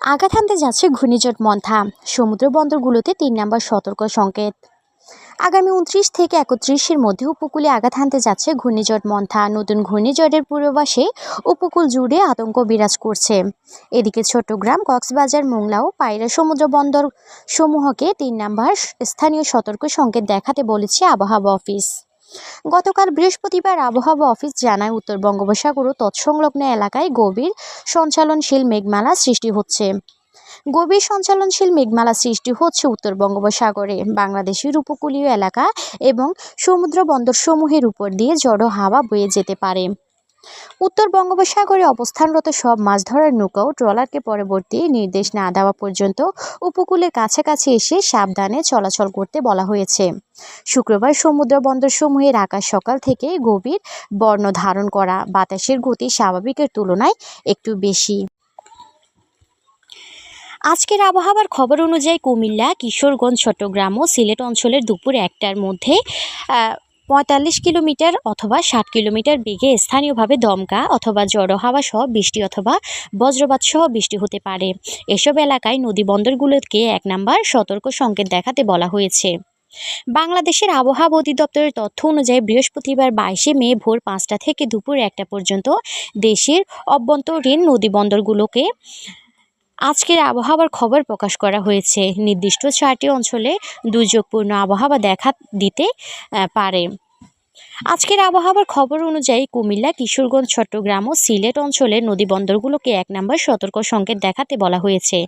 আঘাত হানতে যাচ্ছে ঘূর্ণিঝড় মন্থা। সমুদ্র বন্দরগুলোতে তিন নম্বর সতর্ক সংকেত। আগামী উনত্রিশ থেকে একত্রিশের মধ্যে উপকূলে আঘাত হানতে যাচ্ছে ঘূর্ণিঝড় মন্থা। নতুন ঘূর্ণিঝড়ের পূর্বাভাসে উপকূল জুড়ে আতঙ্ক বিরাজ করছে। এদিকে চট্টগ্রাম, কক্সবাজার মোংলা ও পায়রা সমুদ্র বন্দর সমূহকে তিন নম্বর স্থানীয় সতর্ক সংকেত দেখাতে বলেছে আবহাওয়া অফিস। গতকাল বৃহস্পতিবার আবহাওয়া অফিস জানায় উত্তর বঙ্গোপসাগর ও তৎসংলগ্ন এলাকায় গভীর সঞ্চালনশীল মেঘমালা সৃষ্টি হচ্ছে। গভীর সঞ্চালনশীল মেঘমালা সৃষ্টি হচ্ছে উত্তর বঙ্গোপসাগরে। বাংলাদেশের উপকূলীয় এলাকা এবং সমুদ্র বন্দরসমূহের উপর দিয়ে জড়ো হাওয়া বয়ে যেতে পারে। উত্তর বঙ্গোপসাগরে অবস্থানরত সব মাছ ধরার নৌকাও ট্রলারকে পরবর্তী নির্দেশ না দেওয়া পর্যন্ত উপকূলের কাছাকাছি এসে সাবধানে চলাচল করতে বলা হয়েছে। শুক্রবার সমুদ্র বন্দরসমূহের আকাশ সকাল থেকে গভীর বর্ণ ধারণ করা বাতাসের গতি স্বাভাবিকের তুলনায় একটু বেশি। আজকের আবহাওয়ার খবর অনুযায়ী কুমিল্লা, কিশোরগঞ্জ, চট্টগ্রাম ও সিলেট অঞ্চলের দুপুর একটার মধ্যে পঁয়তাল্লিশ কিলোমিটার অথবা ষাট কিলোমিটার বেগে স্থানীয়ভাবে দমকা অথবা জড়ো হাওয়া সহ বৃষ্টি অথবা বজ্রপাত সহ বৃষ্টি হতে পারে। এসব এলাকায় নদী বন্দরগুলোকে এক নাম্বার সতর্ক সংকেত দেখাতে বলা হয়েছে। বাংলাদেশের আবহাওয়া অধিদপ্তরের তথ্য অনুযায়ী বৃহস্পতিবার বাইশে মে ভোর পাঁচটা থেকে দুপুর একটা পর্যন্ত দেশের অভ্যন্তরীণ নদী বন্দরগুলোকে আজকের আবহাওয়ার খবর প্রকাশ করা হয়েছে। নির্দিষ্ট চারটি অঞ্চলে দুর্যোগপূর্ণ আবহাওয়া দেখা দিতে পারে। আজকের আবহাওয়ার খবর অনুযায়ী কুমিল্লা, কিশোরগঞ্জ, চট্টগ্রাম ও সিলেট অঞ্চলে নদী বন্দরগুলোকে এক নম্বর সতর্ক সংকেত দেখাতে বলা হয়েছে।